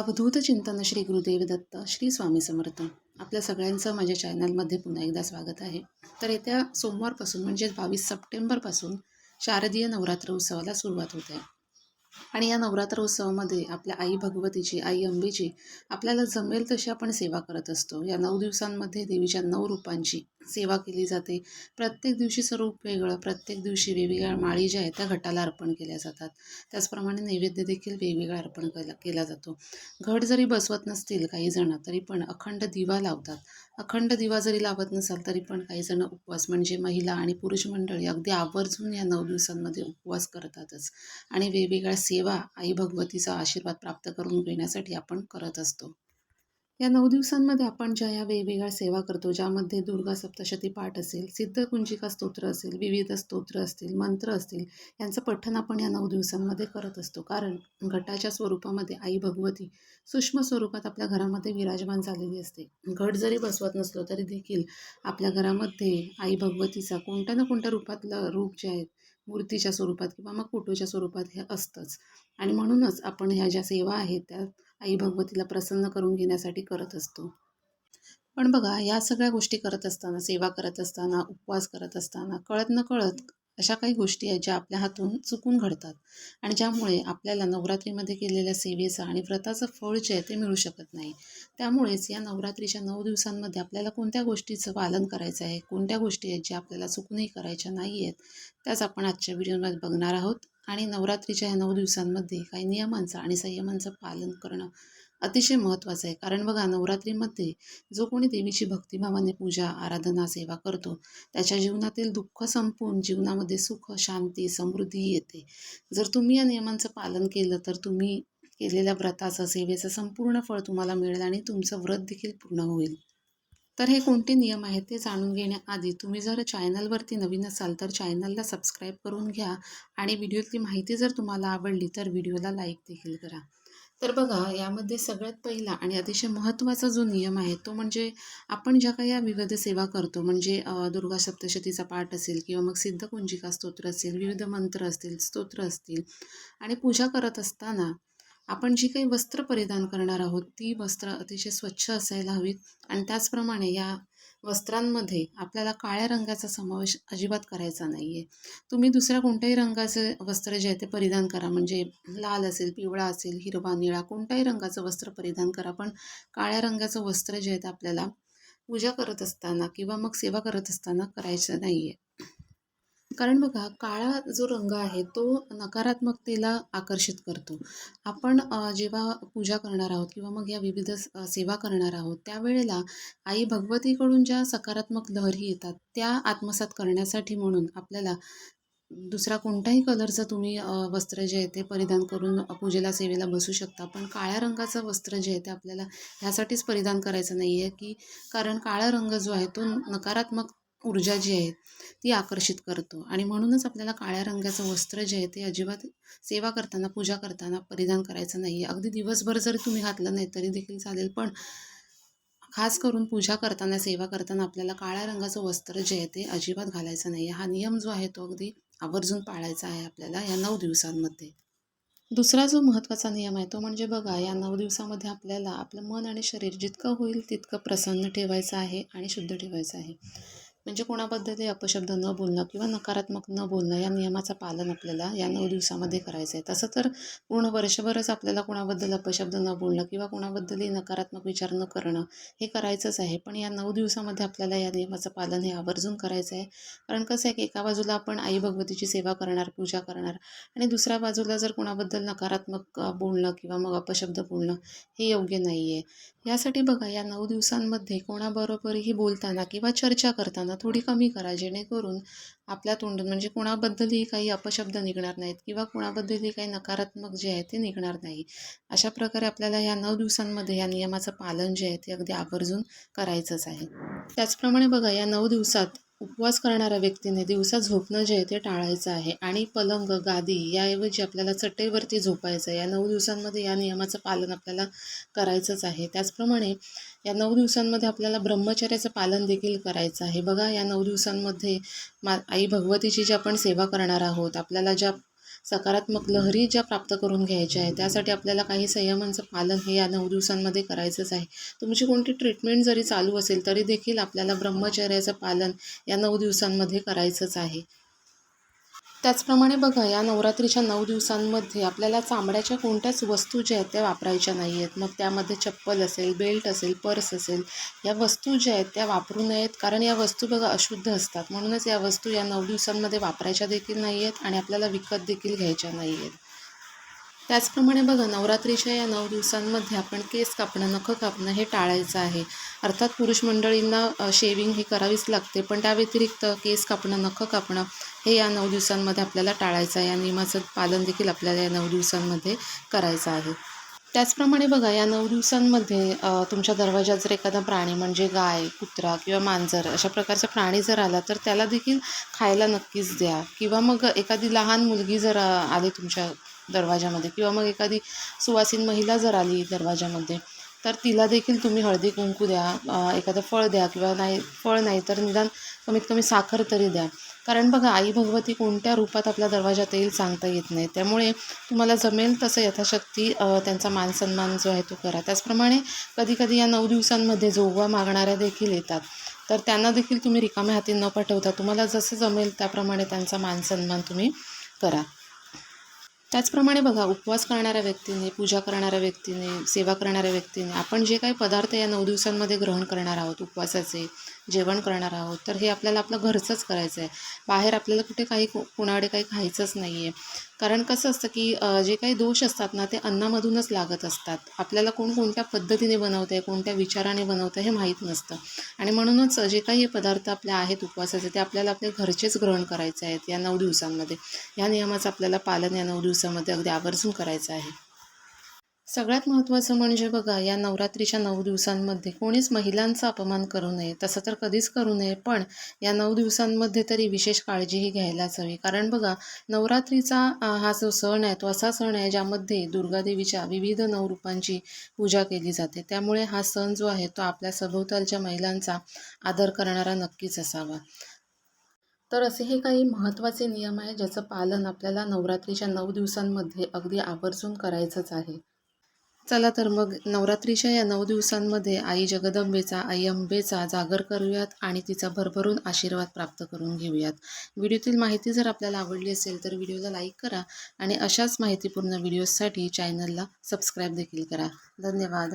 अवधूत चिंतन श्री गुरुदेव दत्त श्री स्वामी समर्थ. आपल्या सगळ्यांचं माझ्या चॅनलमध्ये पुन्हा एकदा स्वागत आहे. तर येत्या सोमवारपासून म्हणजे बावीस सप्टेंबरपासून शारदीय नवरात्र उत्सवाला सुरुवात होते आणि या नवरात्र उत्सवामध्ये आपल्या आई भगवतीची आई अंबेची आपल्याला जमेल तशी आपण सेवा करत असतो. या नऊ दिवसांमध्ये देवीच्या नऊ रूपांची सेवा केली जाते. प्रत्येक दिवशी स्वरूप वेगळं प्रत्येक दिवशी वेगवेगळ्या माळी ज्या आहेत त्या घटाला अर्पण केल्या जातात. त्याचप्रमाणे नैवेद्य देखील वेगवेगळा अर्पण केला केला जातो. घट जरी बसवत नसतील काही जण तरी पण अखंड दिवा लावतात. अखंड दिवा जरी लावत नसाल तरी पण काही जण उपवास म्हणजे महिला आणि पुरुष मंडळी अगदी आवर्जून या नऊ दिवसांमध्ये उपवास करतातच. आणि वेगवेगळ्या सेवा आई भगवतीचा आशीर्वाद प्राप्त करून घेण्यासाठी आपण करत असतो. या नऊ दिवसांमध्ये आपण ज्या या वेगवेगळ्या सेवा करतो ज्यामध्ये दुर्गा सप्तशती पाठ असेल सिद्धकुंजिका स्तोत्र असेल विविध स्तोत्र असतील मंत्र असतील यांचं पठण आपण या नऊ दिवसांमध्ये करत असतो. कारण घटाच्या स्वरूपामध्ये आई भगवती सूक्ष्म स्वरूपात आपल्या घरामध्ये विराजमान झालेली असते. घट जरी बसवत नसलो तरी देखील आपल्या घरामध्ये आई भगवतीचा कोणत्या ना कोणत्या रूपातलं रूप जे आहेत मूर्तीच्या स्वरूपात किंवा मग फोटोच्या स्वरूपात हे असतंच. आणि म्हणूनच आपण ह्या ज्या सेवा आहेत त्या आई भगवतीला प्रसन्न करून घेण्यासाठी करत असतो. पण बघा या सगळ्या गोष्टी करत असताना सेवा करत असताना उपवास करत असताना कळत न कळत अशा काही गोष्टी आहेत ज्या आपल्या हातून चुकून घडतात आणि ज्यामुळे आपल्याला नवरात्रीमध्ये केलेल्या सेवेचं आणि व्रताचं फळ जे आहे ते मिळू शकत नाही. त्यामुळेच या नवरात्रीच्या नऊ दिवसांमध्ये आपल्याला कोणत्या गोष्टीचं पालन करायचं आहे कोणत्या गोष्टी आहेत ज्या आपल्याला चुकूनही करायच्या नाही आहेत त्याच आपण आजच्या व्हिडिओमध्ये बघणार आहोत. आणि नवरात्रीच्या या नऊ दिवसांमध्ये काही नियमांचं आणि संयमांचं पालन करणं अतिशय महत्त्वाचं आहे. कारण बघा नवरात्रीमध्ये जो कोणी देवीची भक्तिभावाने पूजा आराधना सेवा करतो त्याच्या जीवनातील दुःख संपून जीवनामध्ये सुख शांती समृद्धी येते. जर तुम्ही या नियमांचं पालन केलं तर तुम्ही केलेल्या व्रताचं सेवेचं संपूर्ण फळ तुम्हाला मिळेल आणि तुमचं व्रत देखील पूर्ण होईल. तर हे कोणते नियम आहेत ते जाणून घेण्याआधी तुम्ही जर चॅनलवरती नवीन असाल तर चॅनलला सबस्क्राईब करून घ्या आणि व्हिडिओतली माहिती जर तुम्हाला आवडली तर व्हिडिओला लाईक देखील करा. तर बघा यामध्ये सगळ्यात पहिला आणि अतिशय महत्त्वाचा जो नियम आहे तो म्हणजे आपण ज्या काही या विविध सेवा करतो म्हणजे दुर्गा सप्तशतीचा पाठ असेल किंवा मग सिद्धकुंजिका स्तोत्र असेल विविध मंत्र असतील स्तोत्र असतील आणि पूजा करत असताना आपण जी काही वस्त्र परिधान करणार आहोत ती वस्त्र अतिशय स्वच्छ असायला हवीत आणि त्याचप्रमाणे या वस्त्रांमध्ये आपल्याला काळ्या रंगाचा समावेश अजिबात करायचा नाही आहे तुम्ही दुसऱ्या कोणत्याही रंगाचे वस्त्र जे आहे ते परिधान करा. म्हणजे लाल असेल पिवळा असेल हिरवा निळा कोणत्याही रंगाचं वस्त्र परिधान करा. पण काळ्या रंगाचं वस्त्र जे आहे ते आपल्याला पूजा करत असताना किंवा मग सेवा करत असताना करायचं नाही आहे कारण बघा काळा जो रंग आहे तो नकारात्मकतेला आकर्षित करतो. आपण जेव्हा पूजा करणार आहोत किंवा मग या विविध सेवा करणार आहोत त्यावेळेला आई भगवतीकडून ज्या सकारात्मक लहरी येतात त्या आत्मसात करण्यासाठी म्हणून आपल्याला दुसरा कोणताही कलरचं तुम्ही वस्त्र जे आहे ते परिधान करून पूजेला सेवेला बसू शकता. पण काळ्या रंगाचं वस्त्र जे आहे ते आपल्याला ह्यासाठीच परिधान करायचं नाही आहे की कारण काळा रंग जो आहे तो नकारात्मक ऊर्जा जी आहे ती आकर्षित करतो. आणि म्हणूनच आपल्याला काळ्या रंगाचं वस्त्र जे आहे ते अजिबात सेवा करताना पूजा करताना परिधान करायचं नाही आहे अगदी दिवसभर जरी तुम्ही घातलं नाही तरी देखील चालेल. पण खास करून पूजा करताना सेवा करताना आपल्याला काळ्या रंगाचं वस्त्र जे आहे ते अजिबात घालायचं नाही आहे हा नियम जो आहे तो अगदी आवर्जून पाळायचा आहे आपल्याला या नऊ दिवसांमध्ये. दुसरा जो महत्त्वाचा नियम आहे तो म्हणजे बघा या नऊ दिवसामध्ये आपल्याला आपलं मन आणि शरीर जितकं होईल तितकं प्रसन्न ठेवायचं आहे आणि शुद्ध ठेवायचं आहे. म्हणजे कोणाबद्दलही अपशब्द न बोलणं किंवा नकारात्मक न बोलणं या नियमाचं पालन आपल्याला या नऊ दिवसामध्ये करायचं आहे. तसं तर पूर्ण वर्षभरच आपल्याला कोणाबद्दल अपशब्द न बोलणं किंवा कोणाबद्दलही नकारात्मक विचार न करणं हे करायचंच आहे. पण या नऊ दिवसामध्ये आपल्याला या नियमाचं पालन हे आवर्जून करायचं आहे. कारण कसं आहे की एका बाजूला आपण आई भगवतीची सेवा करणार पूजा करणार आणि दुसऱ्या बाजूला जर कोणाबद्दल नकारात्मक बोलणं किंवा मग अपशब्द बोलणं हे योग्य नाही आहे यासाठी बघा या नऊ दिवसांमध्ये कोणाबरोबरही बोलताना किंवा चर्चा करताना थोडी कमी करा जेणेकरून आपल्या तोंडून म्हणजे कोणाबद्दलही काही अपशब्द निघणार नाहीत किंवा कोणाबद्दलही काही नकारात्मक जे आहे ते निघणार नाही. अशा प्रकारे आपल्याला या नऊ दिवसांमध्ये या नियमाचं पालन जे आहे ते अगदी आवर्जून करायचंच आहे. त्याचप्रमाणे बघा या नऊ दिवसात उपवास करणाऱ्या व्यक्तीने दिवसा झोपणं जे आहे ते टाळायचं आहे. आणि पलंग गादी याऐवजी आपल्याला चटईवरती झोपायचं आहे. या नऊ दिवसांमध्ये या नियमाचं पालन आपल्याला करायचंच आहे. त्याचप्रमाणे या नऊ दिवसांमध्ये आपल्याला ब्रह्मचर्याचं पालन देखील करायचं आहे. बघा या नऊ दिवसांमध्ये मा आई भगवतीची जी आपण सेवा करणार आहोत आपल्याला ज्या सकारात्मक लहरी ज्या प्राप्त करून घ्यायच्या आहे त्यासाठी आपल्याला काही संयमांचं पालन हे या नऊ दिवसांमध्ये करायचंच आहे. तुमची कोणती ट्रीटमेंट जरी चालू असेल तरी देखील आपल्याला ब्रह्मचर्याचं पालन या नऊ दिवसांमध्ये करायचंच आहे. त्याचप्रमाणे बघा या नवरात्रीच्या नऊ दिवसांमध्ये आपल्याला चामड्याच्या कोणत्याच वस्तू ज्या आहेत त्या वापरायच्या नाही आहेत. मग त्यामध्ये चप्पल असेल बेल्ट असेल पर्स असेल या वस्तू ज्या आहेत त्या वापरू नयेत. कारण या वस्तू बघा अशुद्ध असतात. म्हणूनच या वस्तू या नऊ दिवसांमध्ये वापरायच्या देखील नाही आहेत आणि आपल्याला विकत देखील घ्यायच्या नाही आहेत. त्याचप्रमाणे बघा नवरात्रीच्या या नऊ दिवसांमध्ये आपण केस कापणं नखं कापणं हे टाळायचं आहे. अर्थात पुरुष मंडळींना शेविंग ही करावीच लागते. पण त्या व्यतिरिक्त केस कापणं नखं कापणं हे या नऊ दिवसांमध्ये आपल्याला टाळायचं आहे. या नियमाचं पालन देखील आपल्याला या नऊ दिवसांमध्ये करायचं आहे. त्याचप्रमाणे बघा या नऊ दिवसांमध्ये तुमच्या दरवाजात जर एखादा प्राणी म्हणजे गाय कुत्रा किंवा मांजर अशा प्रकारचा प्राणी जर आला तर त्याला देखील खायला नक्कीच द्या. किंवा मग एखादी लहान मुलगी जर आली तुमच्या दरवाजामध्ये. किंवा मग एखादी सुवासीन महिला जर आली दरवाजामध्ये तर तिला देखील तुम्ही हळदी कुंकू द्या एखादं फळ द्या किंवा नाही फळ नाही तर निदान कमीत कमी साखर तरी द्या. कारण बघा आई भगवती कोणत्या रूपात आपल्या दरवाजात येईल सांगता येत नाही. त्यामुळे तुम्हाला जमेल तसं यथाशक्ती त्यांचा त्यांचा मानसन्मान जो आहे तो करा. त्याचप्रमाणे कधीकधी या नऊ दिवसांमध्ये जोगवा मागणाऱ्या देखील येतात. तर त्यांना देखील तुम्ही रिकाम्या हाती न पाठवता तुम्हाला जसं जमेल त्याप्रमाणे त्यांचा मानसन्मान तुम्ही करा. त्याचप्रमाणे बघा उपवास करणाऱ्या व्यक्तीने पूजा करणाऱ्या व्यक्तीने सेवा करणाऱ्या व्यक्तीने आपण जे काही पदार्थ या नऊ दिवसांमध्ये ग्रहण करणार आहोत उपवासाचे जेवण करणार आहोत तर हे आपल्याला आपलं घरचंच करायचं आहे बाहेर आपल्याला कुठे काही कु- कुणाकडे काही खायचंच नाही आहे कारण कसं असतं की जे काही दोष असतात ना ते अन्नामधूनच लागत असतात. आपल्याला कोण कोणत्या पद्धतीने बनवतं आहे कोणत्या विचाराने बनवतं आहे हे माहीत नसतं. आणि म्हणूनच जे काही हे पदार्थ आपल्या आहेत उपवासाचे ते आपल्याला आपले घरचेच ग्रहण करायचे आहेत या नऊ दिवसांमध्ये. या नियमाचं आपल्याला पालन या नऊ दिवसामध्ये अगदी आवर्जून करायचं आहे. सगळ्यात महत्त्वाचं म्हणजे बघा या नवरात्रीच्या नऊ दिवसांमध्ये कोणीच महिलांचा अपमान करू नये. तसं तर कधीच करू नये पण या नऊ दिवसांमध्ये तरी विशेष काळजीही घ्यायलाच हवी. कारण बघा नवरात्रीचा हा जो सण आहे तो असा सण आहे ज्यामध्ये दुर्गादेवीच्या विविध नवरूपांची पूजा केली जाते. त्यामुळे हा सण जो आहे तो आपल्या सभोवतालच्या महिलांचा आदर करणारा नक्कीच असावा. तर असे हे काही महत्त्वाचे नियम आहे ज्याचं पालन आपल्याला नवरात्रीच्या नऊ दिवसांमध्ये अगदी आवर्जून करायचंच आहे. चला तर मग नवरात्रीच्या या नऊ दिवसांमध्ये आई जगदंबेचा आई अंबेचा जागर करूयात आणि तिचा भरभरून आशीर्वाद प्राप्त करून घेऊयात. व्हिडिओतील माहिती जर आपल्याला आवडली असेल तर व्हिडिओला लाईक करा आणि अशाच माहितीपूर्ण व्हिडिओजसाठी चॅनलला सबस्क्राईब देखील करा. धन्यवाद.